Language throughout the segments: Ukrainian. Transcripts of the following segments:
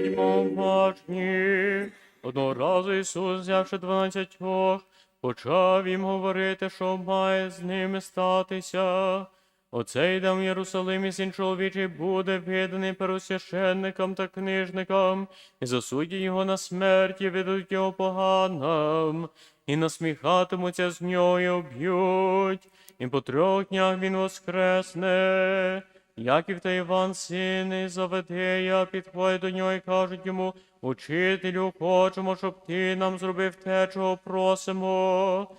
будьмо уважні. Одного разу Ісус, взявши дванадцятьох, почав їм говорити, що має з ними статися. Оцей йде в Єрусалимі син чоловічий буде виданий первосвященникам та книжникам, і засудять його на смерть, і ведуть його поганам, і насміхатимуться з нього, і об'ють, і по трьох днях він воскресне. Яків та Іван, сини Заведея, підходять до нього і кажуть йому, Учителю, хочемо, щоб ти нам зробив те, чого просимо.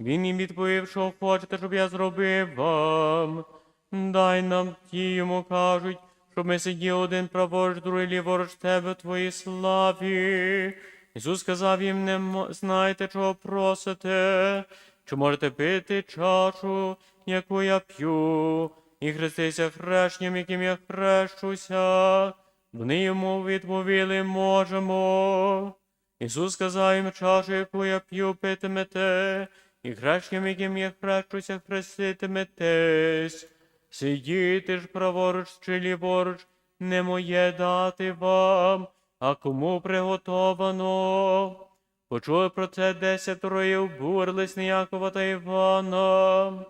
Він їм відповів, що хочете, щоб я зробив вам. Дай нам ті йому кажуть, щоб ми сиділи один праворуч, другий ліворуч тебе в твоїй славі. Ісус сказав їм, не знаєте, чого просите, чи можете пити чашу, яку я п'ю, і хрестися хрещенням, яким я хрещуся. Вони йому відповіли, можемо. Ісус сказав їм чашу, яку я п'ю, питимете, і хрещенням, яким я хрещуся, хреститиметесь. Сидіти ж праворуч чи ліворуч, не моє дати вам, а кому приготовано. Почули про це десятеро і обурились на Якова та Івана.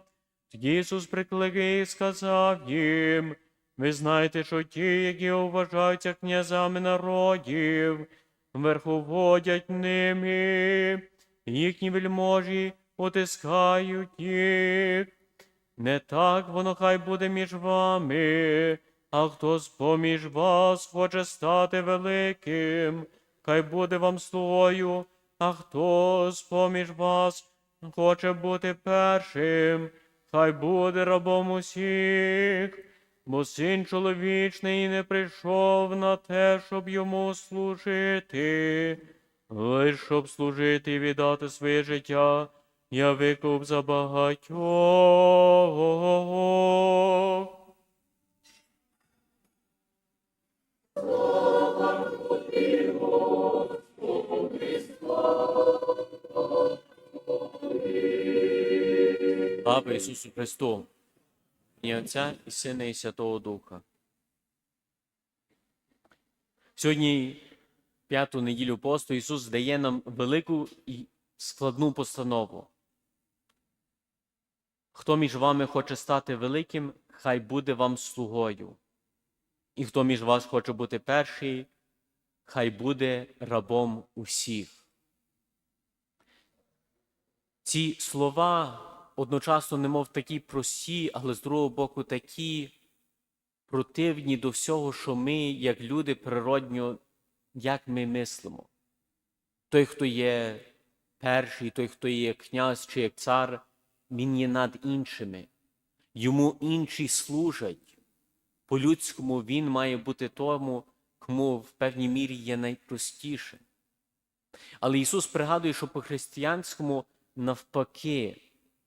Ісус прикликав і сказав їм, ви знаєте, що ті, які вважаються князями народів, верховодять ними, їхні вельможі потискають їх. Не так воно хай буде між вами, а хто з поміж вас хоче стати великим, хай буде вам слугою, а хто з поміж вас хоче бути першим, хай буде рабом усіх, бо син чоловічний не прийшов на те, щоб йому служити, лиш щоб служити і віддати своє життя. Я викуп за багатьох. Слава Ісусу Христу, і Отця, і Сина, і Святого Духа. Сьогодні, п'яту неділю посту, Ісус дає нам велику і складну постанову. Хто між вами хоче стати великим, хай буде вам слугою. І хто між вас хоче бути перший, хай буде рабом усіх. Ці слова одночасно немов такі прості, але з другого боку такі противні до всього, що ми, як люди, природньо, як ми мислимо. Той, хто є перший, той, хто є князь чи як цар, він є над іншими. Йому інші служать. По-людському він має бути тому, кому в певній мірі є найпростіше. Але Ісус пригадує, що по-християнському навпаки,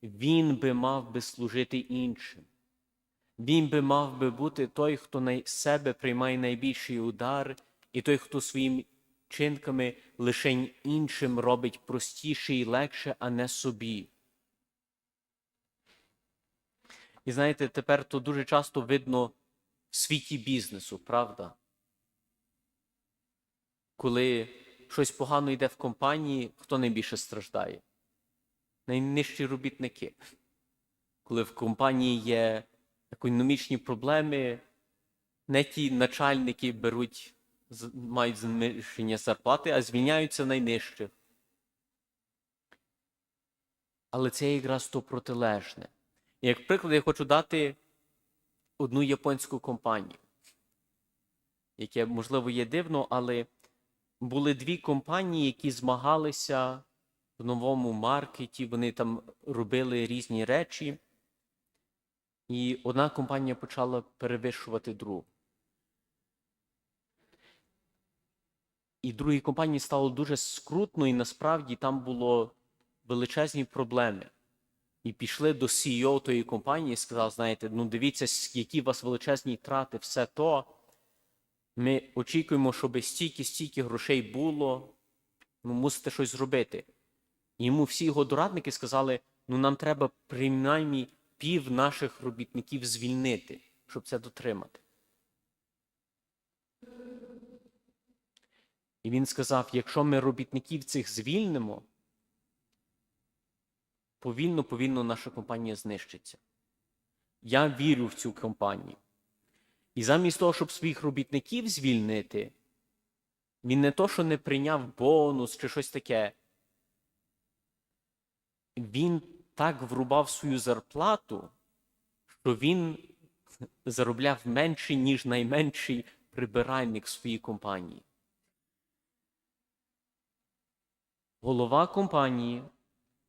Він би мав би служити іншим. Він би мав би бути той, хто на себе приймає найбільший удар, і той, хто своїми чинками лише іншим робить простіше і легше, а не собі. І знаєте, тепер то дуже часто видно в світі бізнесу, правда? Коли щось погано йде в компанії, хто найбільше страждає? Найнижчі робітники. Коли в компанії є економічні проблеми, не ті начальники беруть, мають зниження зарплати, а звільняються найнижчих. Але це якраз то протилежне. Як приклад, я хочу дати одну японську компанію, яке, можливо, є дивно, але були дві компанії, які змагалися в новому маркеті, вони там робили різні речі. І одна компанія почала перевищувати другу. І другій компанії стало дуже скрутно, і насправді там було величезні проблеми. І пішли до CEO тої компанії і сказали, знаєте, ну дивіться, які у вас величезні трати, все то. Ми очікуємо, щоб стільки-стільки грошей було, ну мусите щось зробити. Йому всі його дорадники сказали: ну нам треба принаймні пів наших робітників звільнити, щоб це дотримати. І він сказав: якщо ми робітників цих звільнимо, повільно, повільно наша компанія знищиться. Я вірю в цю компанію. І замість того, щоб своїх робітників звільнити, він не то, що не прийняв бонус чи щось таке. Він так врубав свою зарплату, що він заробляв менше, ніж найменший прибиральник своїй компанії. Голова компанії,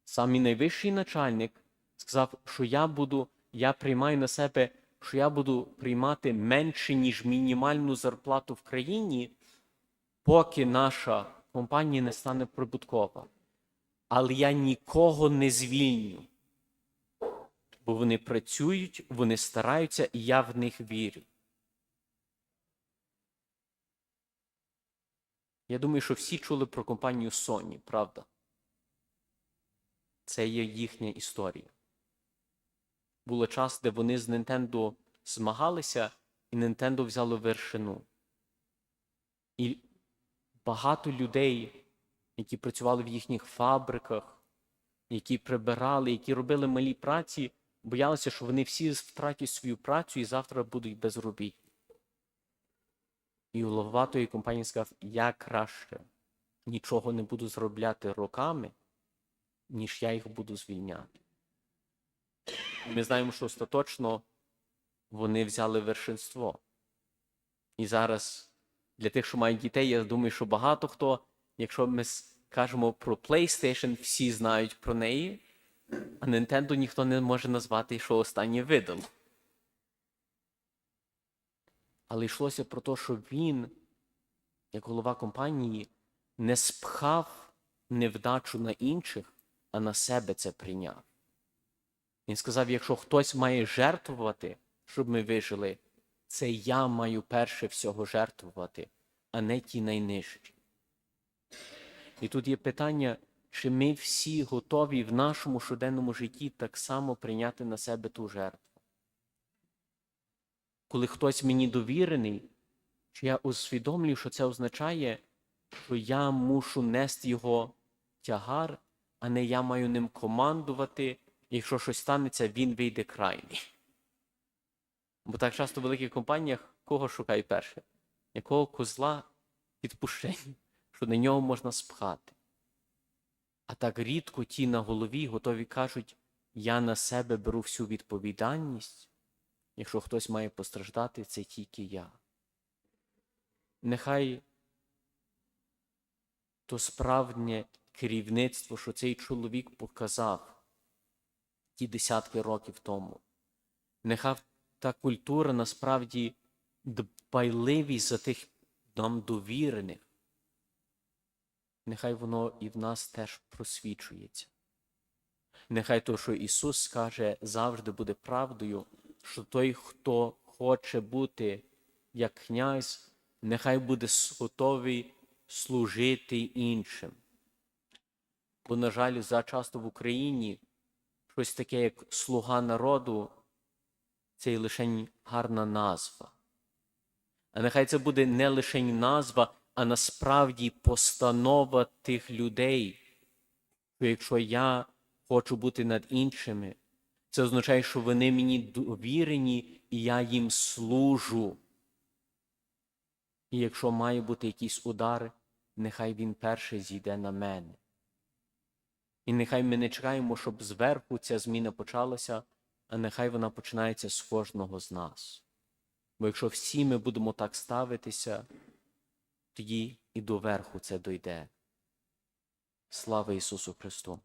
самий найвищий начальник, сказав, що я буду, я приймаю на себе, що я буду приймати менше, ніж мінімальну зарплату в країні, поки наша компанія не стане прибуткова. Але я нікого не звільню. Бо вони працюють, вони стараються, і я в них вірю. Я думаю, що всі чули про компанію Sony, правда? Це є їхня історія. Було час, де вони з Nintendo змагалися, і Nintendo взяло вершину. І багато людей, які працювали в їхніх фабриках, які прибирали, які робили малі праці, боялися, що вони всі втратять свою працю і завтра будуть безробітні. І голова тої компанії сказав: я краще нічого не буду зробляти роками, ніж я їх буду звільняти. Ми знаємо, що остаточно вони взяли вершинство. І зараз для тих, що мають дітей, я думаю, що багато хто, якщо ми кажемо про PlayStation, всі знають про неї, а Nintendo ніхто не може назвати, що останнє видало. Але йшлося про те, що він, як голова компанії, не спхав невдачу на інших, а на себе це прийняв. Він сказав: якщо хтось має жертвувати, щоб ми вижили, це я маю перше всього жертвувати, а не ті найнижчі. І тут є питання, чи ми всі готові в нашому щоденному житті так само прийняти на себе ту жертву. Коли хтось мені довірений, чи я усвідомлюю, що це означає, що я мушу нести його тягар, а не я маю ним командувати, і якщо щось станеться, він вийде крайній. Бо так часто в великих компаніях кого шукає перше? Якого козла відпущення, що на нього можна спхати. А так рідко ті на голові готові кажуть, я на себе беру всю відповідальність. Якщо хтось має постраждати, це тільки я. Нехай то справжнє керівництво, що цей чоловік показав ті десятки років тому. Нехай та культура насправді дбайливість за тих нам довірених. Нехай воно і в нас теж просвічується. Нехай то, що Ісус скаже, завжди буде правдою, що той, хто хоче бути як князь, нехай буде готовий служити іншим. Бо, на жаль, зачасто в Україні щось таке, як слуга народу, це і лише гарна назва. А нехай це буде не лише назва, а насправді постанова тих людей, що якщо я хочу бути над іншими, це означає, що вони мені довірені, і я їм служу. І якщо має бути якийсь удар, нехай він перший зійде на мене. І нехай ми не чекаємо, щоб зверху ця зміна почалася, а нехай вона починається з кожного з нас. Бо якщо всі ми будемо так ставитися, тоді і до верху це дойде. Слава Ісусу Христу!